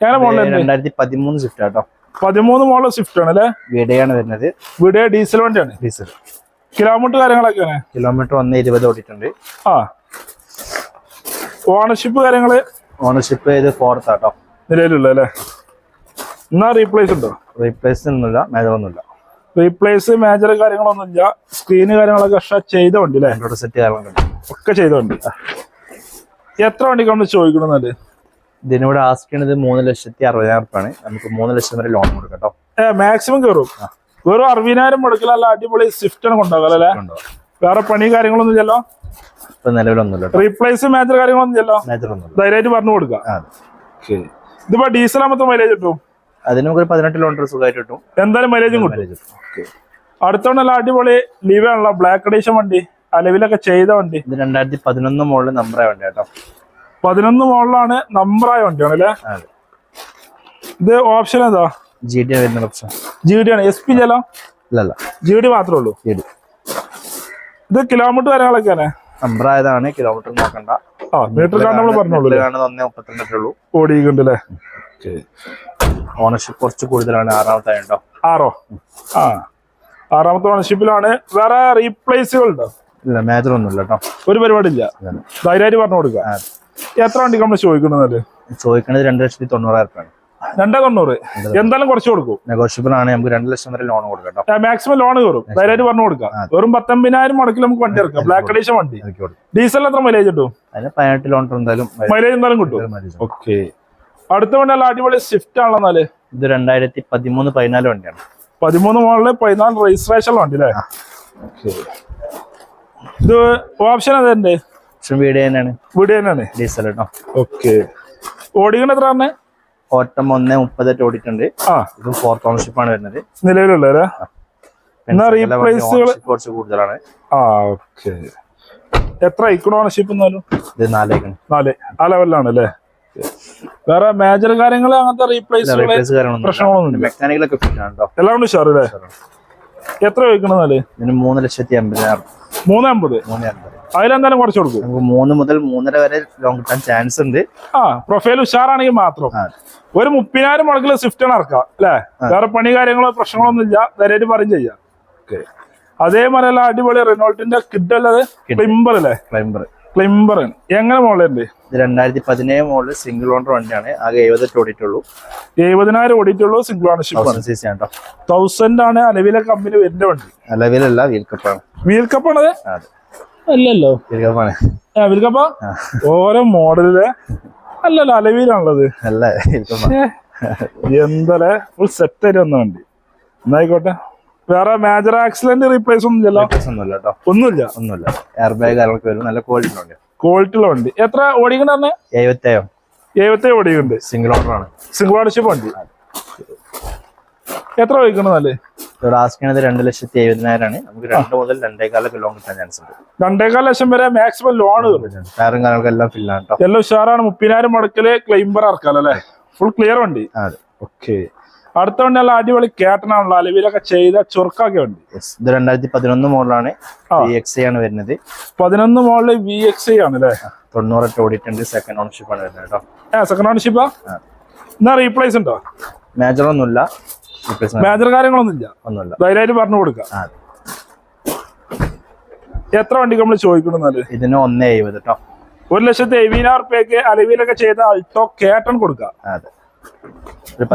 രണ്ടായിരത്തി പതിമൂന്ന് സ്വിഫ്റ്റ് കേട്ടോ പതിമൂന്ന് മോഡൽ സ്വിഫ്റ്റ് ആണ് അല്ലേ? വീടയാണ് വരുന്നത്. ഇവിടെ ഡീസൽ വണ്ടിയാണ്. ഡീസൽ കിലോമീറ്റർ കാര്യങ്ങളൊക്കെയാണ് കിലോമീറ്റർ ഒന്ന് ഇരുപത് ഓടിയിട്ടുണ്ട്. ആ. ഓണർഷിപ്പ് കാര്യങ്ങൾ? ഓണർഷിപ്പ് ഇത് ഫോർത്ത് ആട്ടോ. നിലവിലുള്ള അല്ലേ? എന്നാ റീപ്ലേസ് ഉണ്ടോ? റീപ്ലേസ് ഒന്നുമില്ല മേജർ ഒന്നുമില്ല. റീപ്ലേസ് മേജർ കാര്യങ്ങളൊന്നും ഇല്ല സ്ക്രീന് കാര്യങ്ങളൊക്കെ പക്ഷെ ചെയ്ത വണ്ടി അല്ലേ? സെറ്റ് കാര്യങ്ങളൊക്കെ ഒക്കെ ചെയ്ത വണ്ടി. എത്ര വണ്ടിക്ക് നമ്മൾ ഇതിനിവിടെ ആസ്ക് ചെയ്യണത് മൂന്ന് ലക്ഷത്തി അറുപതിനായിരം റുപ്പാണ് നമുക്ക് മൂന്ന് ലക്ഷം വരെ ലോൺ കൊടുക്കട്ടോ കേട്ടോ മാക്സിമം കയറും വെറും അറുപതിനായിരം മുടക്കിലല്ല അടിപൊളി സ്വിഫ്റ്റ് അല്ലേ? ഉണ്ടോ വേറെ പണി കാര്യങ്ങളൊന്നും ഇല്ലല്ലോ? ഇപ്പൊ നിലവിലൊന്നുമില്ല റീപ്ലേസ് മേജർ കാര്യങ്ങളൊന്നും ഇല്ലല്ലോ? മേജർ ഒന്നും ധൈര്യമായിട്ട് പറഞ്ഞു കൊടുക്കാം. ഇതിപ്പോ ഡീസൽ ആകുമ്പോൾ മൈലേജ് കിട്ടും? അതിന് നമുക്ക് പതിനെട്ട് കിലോമീറ്റർ സുഖമായിട്ട് കിട്ടും. എന്തായാലും മൈലേജും കിട്ടും. അടുത്തോണ്ട് നല്ല അടിപൊളി ലീവ് ആണല്ലോ. ബ്ലാക്ക് അഡീഷൻ വണ്ടി. അലവിലൊക്കെ ചെയ്ത വണ്ടി. ഇത് രണ്ടായിരത്തി പതിനൊന്ന് മുകളിൽ നമ്പറേ വണ്ടി കേട്ടോ പതിനൊന്ന് മോളിലാണ് നമ്പറായ വണ്ടിയാണ് അല്ലേ? ഇത് ഓപ്ഷൻ എന്താ ജി ഡി വരുന്ന ഓപ്ഷൻ. ജി ഡി ആണ്. എസ് പി ജലം? ഇല്ലല്ല ജി ഡി മാത്രമേ ഉള്ളൂ? ജി ഡി ഇത് കിലോമീറ്റർ കാര്യങ്ങളൊക്കെയാണ് നമ്പറായതാണ് കിലോമീറ്റർ നോക്കണ്ട. ആ മീറ്റർ കാണാൻ നമ്മൾ പറഞ്ഞോളൂ ഓടിയിട്ടുണ്ട് അല്ലേ? ഓണർഷിപ്പ് കുറച്ച് കൂടുതലാണ്. ആറാമത്തെ ഉണ്ടോ ആറോ? ആ. ആറാമത്തെ ഓണർഷിപ്പിലാണ് വേറെ റീപ്ലേസുകൾ ഉണ്ടോ ഇല്ല മേജർ ഒന്നും ഇല്ല കേട്ടോ. ഒരു പരിപാടി ഇല്ല. ധൈര്യമായിട്ട് പറഞ്ഞു കൊടുക്കുക. എത്ര വണ്ടിക്ക് നമ്മൾ ചോദിക്കുന്നത് ചോദിക്കുന്നത് രണ്ട് ലക്ഷത്തി തൊണ്ണൂറായിരം രൂപയാണ് രണ്ടേ തൊണ്ണൂറ്. എന്തായാലും കുറച്ച് കൊടുക്കും. നെഗോഷ്യബിൾ ആണ് നമുക്ക് രണ്ട് ലക്ഷം വരെ ലോൺ കൊടുക്കാം മാക്സിമം ലോൺ കയറും ധൈര്യമായിട്ട് പറഞ്ഞു കൊടുക്കാം. വെറും പത്തൊമ്പതിനായിരം മുടക്കിൽ നമുക്ക് വണ്ടി എടുക്കാം. ബ്ലാക്ക് അഡീഷൻ വണ്ടി. ഡീസൽ എത്ര മൈലേജ് കിട്ടും? പതിനെട്ട് ലോൺ എന്തായാലും മൈലേജ് എന്തായാലും കിട്ടും. ഓക്കെ അടുത്ത വണ്ടി നല്ല അടിപൊളി സ്വിഫ്റ്റ് ആണെന്നാൽ ഇത് രണ്ടായിരത്തി പതിമൂന്ന് പതിനാല് വണ്ടിയാണ്. പതിമൂന്ന് മോളിൽ പതിനാല് രജിസ്ട്രേഷൻ വണ്ടി അല്ലേ? ഇത് ഓപ്ഷൻ അതെന്റെ പക്ഷെ വീട് തന്നെയാണ്. വീഡിയോ തന്നെയാണ്. ഡീസൽ കേട്ടോ. ഓക്കെ. ഓടിക്കണ എത്ര തന്നെ ഓട്ടം ഒന്ന് മുപ്പത്തെട്ട് ഓടിയിട്ടുണ്ട്. ആ. ഇത് ഫോർത്ത് ഓണർഷിപ്പ് ആണ് വരുന്നത്. നിലവിലുള്ള കുറച്ച് കൂടുതലാണ്. ആ ഓക്കെ. എത്ര ഇക്കണോ ഓണർഷിപ്പ് എന്നാലും? ഇത് നാലേക്കാണ് നാല്. ആ ലെവലിലാണ് അല്ലേ? വേറെ മേജർ കാര്യങ്ങൾ അങ്ങനത്തെ റീപ്ലേസുകൾ റീപ്ലേസ് പ്രശ്നങ്ങളൊന്നും മെക്കാനിക്കലൊക്കെ എല്ലാം കൊണ്ട് എത്ര ഇതിന് മൂന്ന് ലക്ഷത്തി അമ്പതിനായിരം. മൂന്ന് അമ്പത്. മൂന്ന് അതിലെന്തായാലും കുറച്ച് കൊടുക്കും. നമുക്ക് മൂന്ന് മുതൽ മൂന്നര വരെ ലോങ് കിട്ടാൻ ചാൻസ് ഉണ്ട്. ആ പ്രൊഫൈൽ ഉഷാറാണെങ്കിൽ മാത്രം. ഒരു മുപ്പതിനായിരം മുടക്കിൽ സ്വിഫ്റ്റ് ആണ് ഇറക്കാം അല്ലേ? വേറെ പണി കാര്യങ്ങളോ പ്രശ്നങ്ങളൊന്നും ഇല്ല ധൈര്യമായിട്ട് പറയും ചെയ്യാം. അതേമാതിരി അല്ല അടിപൊളി റിനോൾട്ടിന്റെ കിഡ് അല്ലത് ക്ലിംബർ അല്ലേ? ക്ലിംബർ ക്ലിംബർ എങ്ങനെ മോളുണ്ട് രണ്ടായിരത്തി പതിനേഴ് മോഡൽ സിംഗിൾ ഓണർ വണ്ടിയാണ്. ആകെ എഴുപത്തെട്ട് ഓടിയിട്ടുള്ളൂ. എഴുപതിനായിരം ഓടിയിട്ടുള്ളൂ സിംഗിൾ ഓണർഷിപ്പ് സി സി ആണ് തൗസൻഡ് ആണ് അലവിലെ കമ്പനി വരുന്ന വണ്ടി. നിലവിലല്ല വീൽ കപ്പാണ് വീൽ കപ്പാണത് അതെ. അല്ലല്ലോ. വിൽക്കപ്പ ഓരോ മോഡലിൽ അല്ലല്ലോ അലവിയിലാണുള്ളത് അല്ല എന്തല്ലേ? ഫുൾ സെറ്റ് ആയിട്ട് വന്ന വണ്ടി. എന്നായിക്കോട്ടെ. വേറെ മേജർ ആക്സിഡന്റ് റീപ്ലേസ് ഒന്നും ഇല്ലല്ലോ ഒന്നുമില്ല കേട്ടോ ഒന്നുമില്ല. ഒന്നുമില്ല. എയർ ബാഗ് കാര്യങ്ങളൊക്കെ വരും നല്ല ക്വാളിറ്റി ഉണ്ട് ക്വാളിറ്റി ഉള്ള വണ്ടി. എത്ര ഓടിക്കണ്ടെ പറഞ്ഞ എഴുപത്തേഴ്. എഴുപത്തി ഓടിക്കുന്നുണ്ട് സിംഗിൾ ഓർഡർ ആണ്. സിംഗിൾ ഓണർഷിപ്പ് വണ്ടി. എത്ര ഓടിക്കണം നല്ല ഇവിടെ ആസ്കിണത് രണ്ട് ലക്ഷത്തി എഴുപതിനായിരമാണ് നമുക്ക് രണ്ട് മുതൽ രണ്ടേകാല ലോൺ കിട്ടാൻ ചാൻസ് ഉണ്ട്. രണ്ടേകാൽ ലക്ഷം വരെ മാക്സിമം ലോൺ കാരണം ടയറും കാര്യങ്ങളൊക്കെ എല്ലാം ഫില്ലാണ് കേട്ടോ എല്ലാം ഉഷാറാണ്. മുപ്പതിനായിരം മുടക്കൽ ക്ലെയിം പറ അല്ലെ? ഫുൾ ക്ലിയർ വണ്ടി. അതെ. ഓക്കെ അടുത്ത വണ്ടി നല്ല അടിപൊളി കേട്ടനാണല്ലോ അലവിലൊക്കെ ചെയ്ത ചുർക്കൊക്കെ യെസ് ഇത് രണ്ടായിരത്തി പതിനൊന്ന് മോഡലാണ് വി എക്സ് ആണ് വരുന്നത്. പതിനൊന്ന് മോഡൽ വി എക്സ് ആണ് അല്ലേ? തൊണ്ണൂറെട്ട് ഓടിയിട്ടുണ്ട്. സെക്കൻഡ് ഓണർഷിപ്പ് ആണ് വരുന്നത് കേട്ടോ സെക്കൻഡ് ഓണർഷിപ്പാ. എന്നാ റീപ്ലേസ് ഉണ്ടോ? മേജർ ഒന്നുമില്ല. മേജർ കാര്യങ്ങളൊന്നും ഇല്ല ഒന്നുമില്ല. ധൈര്യമായിട്ട് പറഞ്ഞു കൊടുക്കാം. എത്ര വണ്ടിക്ക് നമ്മൾ ചോദിക്കണമെന്നാൽ ഇതിന് ഒന്നേ എഴുപത് കേട്ടോ ഒരു ലക്ഷത്തി എഴുപതിനായിരം റുപ്യക്ക് അലവിലൊക്കെ ചെയ്ത അൾട്ടോ കേട്ടൺ കൊടുക്കാം. അതെ.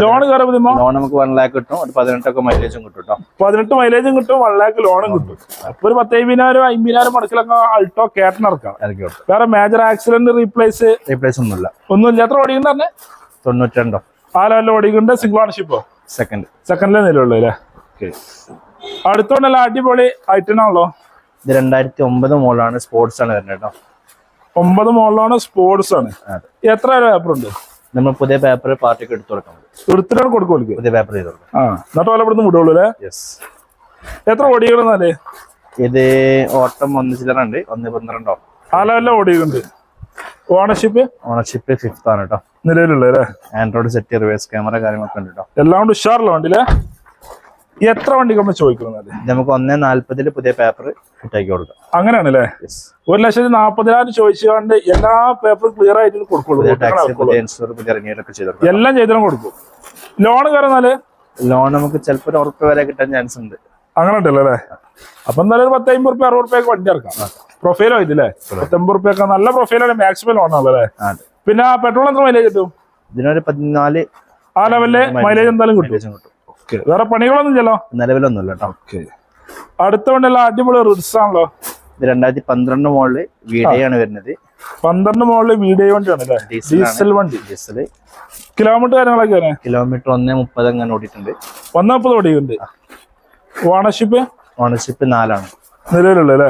ലോൺ നമുക്ക് വൺ ലാക്ക് കിട്ടും. ഒരു പതിനെട്ടൊക്കെ മൈലേജും കിട്ടും കേട്ടോ പതിനെട്ട് മൈലേജും കിട്ടും വൺ ലാക്ക് ലോണും കിട്ടും. അപ്പൊ ഒരു പത്ത് എഴുപതിനായിരം അമ്പതിനായിരം മുടക്കിലൊക്കെ അൾട്ടോ കേട്ടൺ ഇറക്കാം. ഇറക്കി കൊടുക്കും. വേറെ മേജർ ആക്സിഡന്റ് റീപ്ലേസ് റീപ്ലേസ് ഒന്നുമില്ല. ഒന്നുമില്ല. എത്ര ഓടിക്കുന്ന തന്നെ തൊണ്ണൂറ്റിരണ്ടോ? ആ ലെവലിൽ ഓടിക്കുന്നുണ്ട്. സിംഗിൾ ഓണർഷിപ്പോ സെക്കൻഡ് സെക്കൻഡിലെ നിലയുള്ളൂ അല്ലേ? അടുത്തോണ്ടല്ല അടിപൊളി ആയിട്ടാണല്ലോ ഇത് രണ്ടായിരത്തി ഒമ്പത് മോഡലാണ് സ്പോർട്സ് ആണ് വരുന്നത് കേട്ടോ. ഒമ്പത് മോളിലാണ് സ്പോർട്സ് ആണ്. എത്ര പേപ്പർ ഉണ്ട്? നമ്മൾ പുതിയ പേപ്പർ പാർട്ടിക്ക് എടുത്തു കൊടുക്കാം. എടുത്തിട്ടാണ് കൊടുക്കും പുതിയ പേപ്പർ ചെയ്ത് കൊടുക്കും. ആ എന്നിട്ട് പോലെ ഇവിടുന്ന് വിടുള്ളൂ അല്ലേ? യെസ് എത്ര ഓടിക്കണമെന്നല്ലേ ഇത് ഓട്ടം ഒന്ന് ചില്ലറുണ്ട് ഒന്ന് പന്ത്രണ്ടോ? ആ ലെവലിലെ ഓടിയുണ്ട് ഓണർഷിപ്പ് ഓണർഷിപ്പ് ഫിഫ്ത്ത് ആണ് കേട്ടോ. നിലവിലുള്ള ആൻഡ്രോയിഡ് സെറ്റ് റിവേഴ്സ് ക്യാമറ കാര്യങ്ങളൊക്കെ ഉണ്ട് കേട്ടോ എല്ലാം കൊണ്ട് ഉഷാറില്ല വണ്ടിയില്ലേ എത്ര വണ്ടി നമ്മൾ ചോദിക്കുന്നത് നമുക്ക് ഒന്നേ നാല്പതിൽ പുതിയ പേപ്പർ ഫിറ്റാക്കി കൊടുക്കാം. അങ്ങനെയാണല്ലേ? ഒരു ലക്ഷത്തി നാപ്പതിനായിരം ചോദിച്ചുകൊണ്ട് എല്ലാ പേപ്പറും ക്ലിയർ ആയിട്ട് കൊടുക്കുള്ളൂ. എല്ലാം ചെയ്തിട്ട് കൊടുക്കും. ലോൺ കയറുന്നാൽ ലോൺ നമുക്ക് ചിലപ്പോൾ ഒരു ഉറപ്പ് വരെ കിട്ടാൻ ചാൻസ് ഉണ്ട്. അങ്ങനെ ഉണ്ടല്ലോ അല്ലേ? അപ്പൊ എന്തായാലും ഒരു പത്ത് അമ്പത് റുപ്യ അറുപത് റുപ്യൊക്കെ വണ്ടി ഇറക്കാം. പ്രൊഫൈലോ ഇതില്ലേ പത്തമ്പത് റുപ്യൊക്കെ നല്ല പ്രൊഫൈലാണ് മാക്സിമം ലോൺ ആണല്ലേ അതെ. പിന്നെ പെട്രോൾ എത്ര മൈലേജ് കിട്ടും? ഇതിനൊരു പതിനാല് ആ ലെവലിൽ മൈലേജ് എന്തായാലും കിട്ടും. ഓക്കെ വേറെ പണികളൊന്നും ഇല്ലല്ലോ? നിലവിലൊന്നുമില്ല കേട്ടോ. ഓക്കെ അടുത്ത വണ്ടിയെല്ലാം അടിപൊളി റിഡ്സ് ആണല്ലോ. രണ്ടായിരത്തി പന്ത്രണ്ട് മോളിൽ വീഡിയോയാണ് വരുന്നത്. പന്ത്രണ്ട് മുകളിൽ വീഡിയോ വണ്ടിയാണ് അല്ലേ? ഡീസൽ വണ്ടി. ഡീസൽ കിലോമീറ്റർ കാര്യങ്ങളൊക്കെ കിലോമീറ്റർ ഒന്നേ മുപ്പത് അങ്ങനെ ഓടിയിട്ടുണ്ട്. ഒന്നേ മുപ്പത് ഓടിയുണ്ട് ഓണർഷിപ്പ് ഓണർഷിപ്പ് നാലാണ്. നിലവിലുള്ള അല്ലേ?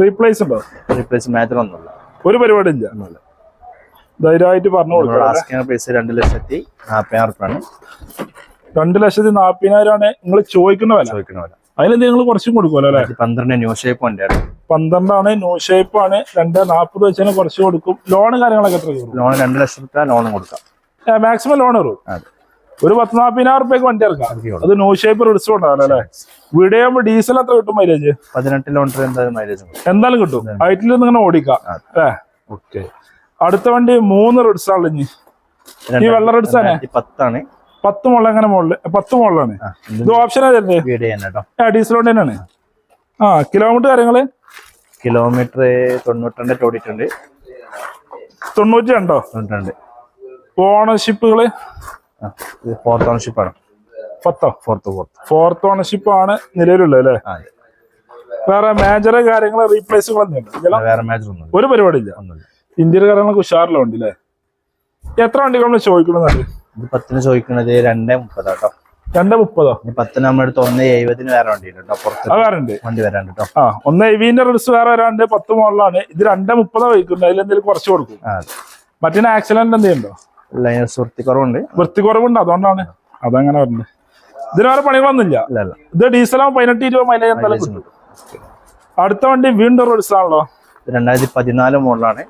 റീപ്ലേസ് ഉണ്ടോ? റീപ്ലേസ് മാത്രം ഒന്നുമില്ല. ഒരു പരിപാടി ഇല്ല. ധൈര്യമായിട്ട് പറഞ്ഞു കൊടുക്കാം പ്രൈസ് രണ്ട് ലക്ഷത്തി നാൽപ്പതിനായിരം രണ്ട് ലക്ഷത്തി നാപ്പതിനായിരം ആണ് നിങ്ങൾ ചോദിക്കുന്ന വില. ചോദിക്കുന്ന അതിൽ നിങ്ങൾ കുറച്ചും കൊടുക്കുമല്ലോ അല്ലെ? പന്ത്രണ്ട് ന്യൂ ഷേപ്പ് പന്ത്രണ്ടാണ് ന്യൂ ഷേപ്പ് ആണ്. രണ്ട് നാൽപ്പത് വെച്ചാൽ കുറച്ച് കൊടുക്കും. ലോൺ കാര്യങ്ങളൊക്കെ എത്ര ലോൺ രണ്ട് ലക്ഷം ലോൺ ലോണും കൊടുക്കാം. മാക്സിമം ലോൺ വരും അതെ. ഒരു പത്ത് നാപ്പതിനായിരം റുപ്യക്ക് വണ്ടി ഇറക്കാം. അത് നോ ഷേപ്പ് റിഡ്സ് ഉണ്ടാവില്ല അല്ലെ? ഇവിടെ ആകുമ്പോൾ ഡീസൽ എത്ര കിട്ടും മൈലേജ് പതിനെട്ട് കിലോമീറ്റർ എന്തായാലും മൈലേജ് എന്തായാലും കിട്ടും. ഹൈറ്റിൽ നിന്ന് ഇങ്ങനെ ഓടിക്കാം. അല്ലേ? ഓക്കെ അടുത്ത വണ്ടി മൂന്ന് റിഡ്സ് ആണ് ഇനി. ഈ വെള്ള റിഡ്സ് ആണ്? പത്താണ്. പത്ത് മുകളിൽ എങ്ങനെ മുകളിൽ പത്ത് മുകളിലാണ് ആ, ഇത് ഓപ്ഷൻ കേട്ടോ. ഡീസൽ വണ്ടി തന്നെയാണ്. ആ കിലോമീറ്റർ കാര്യങ്ങൾ? കിലോമീറ്റർ തൊണ്ണൂറ്റിരണ്ട് ഓടിയിട്ടുണ്ട്. തൊണ്ണൂറ്റി രണ്ടോ തൊണ്ണൂറ്റിരണ്ട്. ഓണർഷിപ്പുകൾ ആ ഇത് ഫോർത്ത് ഓണർഷിപ്പ് ആണ്. ഫോർത്തോ ഫോർത്ത് ഫോർത്ത് ഫോർത്ത് ഓണർഷിപ്പ് ആണ് നിലവിലുള്ളത് അല്ലേ? വേറെ മേജർ കാര്യങ്ങൾ റീപ്ലേസുകളൊന്നും ഇല്ല. വേറെ ഒരു പരിപാടി ഇല്ല. ഇന്ത്യയിലെ ഇന്ത്യയിൽ കാര്യങ്ങളൊക്കെ ഉഷാറിലും ഉണ്ട് അല്ലേ എത്ര വണ്ടികൾ നമ്മൾ ചോദിക്കണമെന്നത് ഇത് പത്തിന് ചോദിക്കുന്നത് രണ്ടേ മുപ്പതാ രണ്ടേ മുപ്പതോ? പത്തിന് നമ്മളെടുത്ത് ഒന്ന് എഴുപതിന് വേറെ വണ്ടി കേട്ടോ പുറത്ത് വണ്ടി വരാണ്ട് കേട്ടോ ആ ഒന്ന് എവിന്റെ റിസ് വേറെ വരാണ്ട് പത്ത് മുകളിലാണ് ഇത് രണ്ട് മുപ്പതോ വഹിക്കുന്നത് അതിൽ എന്തെങ്കിലും കുറച്ച് കൊടുക്കും. മറ്റേ ആക്സിഡന്റ് എന്തെങ്കിലും ഉണ്ടോ? കുറവുണ്ട് വൃത്തി കുറവുണ്ട് അതുകൊണ്ടാണ് അതങ്ങനെ വരുന്നത് ഇതിന് വേറെ പണികളൊന്നുമില്ല. ഇത് ഡീസലാവും പതിനെട്ട് ഇരുപത് മൈലേജ് എന്തായാലും കിട്ടും. അടുത്ത വണ്ടി വീണ്ടും റോഡ്സ് ആണല്ലോ രണ്ടായിരത്തി പതിനാല് മോഡലാണ്.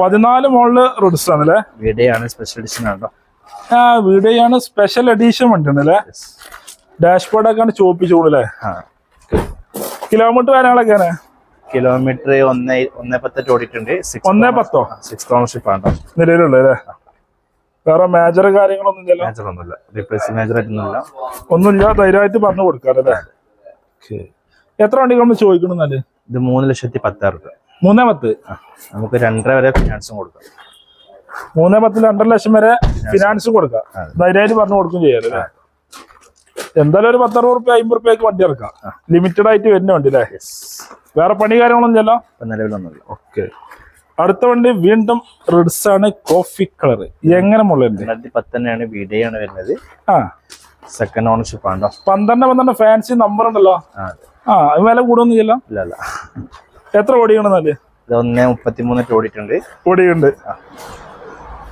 പതിനാല് മോളിൽ റോഡ്സ് ആണല്ലേ അല്ലേ വീഡിയോ ആണ് സ്പെഷ്യൽ എഡിഷൻ ആണല്ലോ ആ വീഡിയോയാണ് സ്പെഷ്യൽ എഡീഷൻ വണ്ടി ഉണ്ട് അല്ലേ ഡാഷ്ബോർഡ് ഒക്കെയാണ് ചോപ്പിച്ചു കിലോമീറ്റർ കാര്യങ്ങളൊക്കെയാണ് കിലോമീറ്റർ ഒന്ന് ഒന്നേ പത്തെട്ട് ഓടിയിട്ടുണ്ട്. ഒന്നേ പത്തോ? സിക്സ് ഓണർഷിപ്പ് ആണോ നിലവിലുള്ളത് അല്ലേ വേറെ മേജർ കാര്യങ്ങളൊന്നും ഇല്ലല്ലോ? മേജർ ഒന്നുമില്ല. റീപ്ലേസ് മേജർ ആയിട്ടൊന്നുമില്ല. ഒന്നുമില്ല. ധൈര്യമായിട്ട് പറഞ്ഞു കൊടുക്കാറല്ലേ എത്ര വണ്ടി നമ്മൾ ചോദിക്കണമെന്നല്ല ഇത് മൂന്ന് ലക്ഷത്തി പത്താറ് രൂപ. മൂന്നേ പത്ത്? നമുക്ക് രണ്ടര വരെ ഫിനാൻസും കൊടുക്കാം. മൂന്നേ പത്ത് രണ്ടര ലക്ഷം വരെ ഫിനാൻസ് കൊടുക്കാം. ധൈര്യമായിട്ട് പറഞ്ഞു കൊടുക്കും ചെയ്യാറല്ലേ എന്തായാലും ഒരു പത്തറുപത് റുപ്യ അമ്പത് റുപ്യക്ക് വണ്ടി ഇറക്കാം. ലിമിറ്റഡ് ആയിട്ട് വരുന്ന വണ്ടി അല്ലേ? വേറെ പണി കാര്യങ്ങളൊന്നും ചെല്ലോ ഇപ്പം നിലവിലൊന്നുമില്ല. ഓക്കെ. അടുത്ത വണ്ടി വീണ്ടും റെഡ്സ് ആണ് കോഫി കളർ എങ്ങനെ മുള്ളുണ്ട് രണ്ടായിരത്തി പത്തന്നെയാണ് വീഡിയോ ആണ് വരുന്നത്. ആ. സെക്കൻഡ് ഓണർഷിപ്പ് ആണോ പന്ത്രണ്ട് പന്ത്രണ്ട് ഫാൻസി നമ്പർ ഉണ്ടല്ലോ. ആ വില കൂടുന്നില്ല ഇല്ല എത്ര ഓടിക്കണെന്നാൽ ഇത് ഒന്ന് മൂന്നിട്ട് ഓടിയിട്ടുണ്ട്. ഓടിയുണ്ട്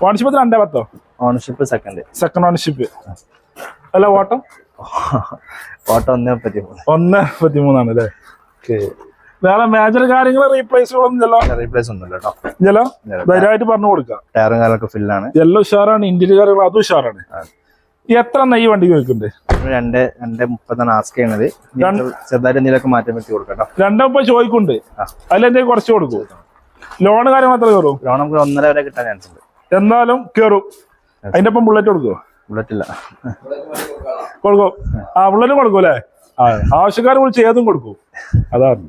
ഓണർഷിപ്പ് രണ്ടേ പത്തോ? ഓണർഷിപ്പ് സെക്കൻഡ് സെക്കൻഡ് ഓണർഷിപ്പ് അല്ല ഓട്ടം? ഓട്ടോ ഒന്ന് ഒന്നേ ഒന്ന് മൂന്നാണ് അല്ലേ? വേറെ മേജർ കാര്യങ്ങൾ റീപ്ലേസുകളൊന്നും റീപ്ലേസ് ഒന്നുമില്ല കേട്ടോ ഇല്ലല്ലോ? ധൈര്യമായിട്ട് പറഞ്ഞു കൊടുക്കാം ടയറും കാലൊക്കെ ഫില്ലാണ് എല്ലാം ഉഷാറാണ് ഇന്ത്യയിൽ കാര്യങ്ങൾ അതും ഉഷാറാണ്. എത്ര നെയ്യ് വണ്ടി വയ്ക്കുന്നുണ്ട് രണ്ട് രണ്ട് മുപ്പതാണ് ആസ്ക് ചെയ്യണത്. ചെറുതായിട്ട് എന്തെങ്കിലുമൊക്കെ മാറ്റം വെച്ച് കൊടുക്കട്ടോ കേട്ടോ രണ്ടും ഇപ്പൊ ചോദിക്കുന്നുണ്ട്. അതിലെന്തെങ്കിലും കുറച്ച് കൊടുക്കും. ലോൺ കാര്യം മാത്രമേ കയറും? ലോൺ നമുക്ക് ഒന്നര വരെ കിട്ടാൻ ചാൻസ് ഉണ്ട്. എന്നാലും കേറും അതിന്റെ ഒപ്പം ബുള്ളറ്റ് കൊടുക്കുമോ ബുള്ളറ്റ് ഇല്ല. കൊടുക്കും. ആ ബുള്ളറ്റ് കൊടുക്കും അല്ലേ ആവശ്യക്കാർ വിളിച്ച് ഏതും കൊടുക്കും. അതാണ്.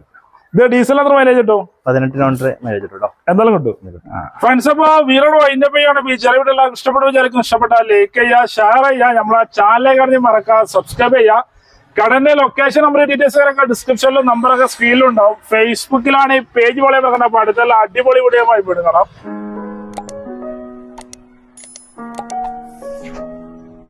ഇത് ഡീസൽ എത്ര മൈലേജ് കിട്ടും? പതിനെട്ട് കിലോമീറ്റർ മൈലേജ് കിട്ടും എന്തായാലും കിട്ടും. ഫ്രണ്ട്സ് അപ്പൊ വീരോട് വൈൻഡപ്പ് ചെയ്യാണ് ഈ ചെറിയ വീട്ടിലെല്ലാം ഇഷ്ടപ്പെട്ട വിചാരിക്കും ഇഷ്ടപ്പെട്ടാൽ ലൈക്ക് ചെയ്യുക ഷെയർ ചെയ്യുക. നമ്മളെ ചാനലെ കാണി മറക്കുക സബ്സ്ക്രൈബ് ചെയ്യുക. കടന്റെ ലൊക്കേഷൻ നമ്പർ ഡീറ്റെയിൽസ് ഒക്കെ ഡിസ്ക്രിപ്ഷനിലും നമ്പറൊക്കെ സ്ക്രീനിലുണ്ടാവും ഫേസ്ബുക്കിലാണ് ഈ പേജ് പോലെ അപ്പൊ അടുത്തുള്ള അടിപൊളി വീഡിയോ ആയി വിടുന്നതാണ്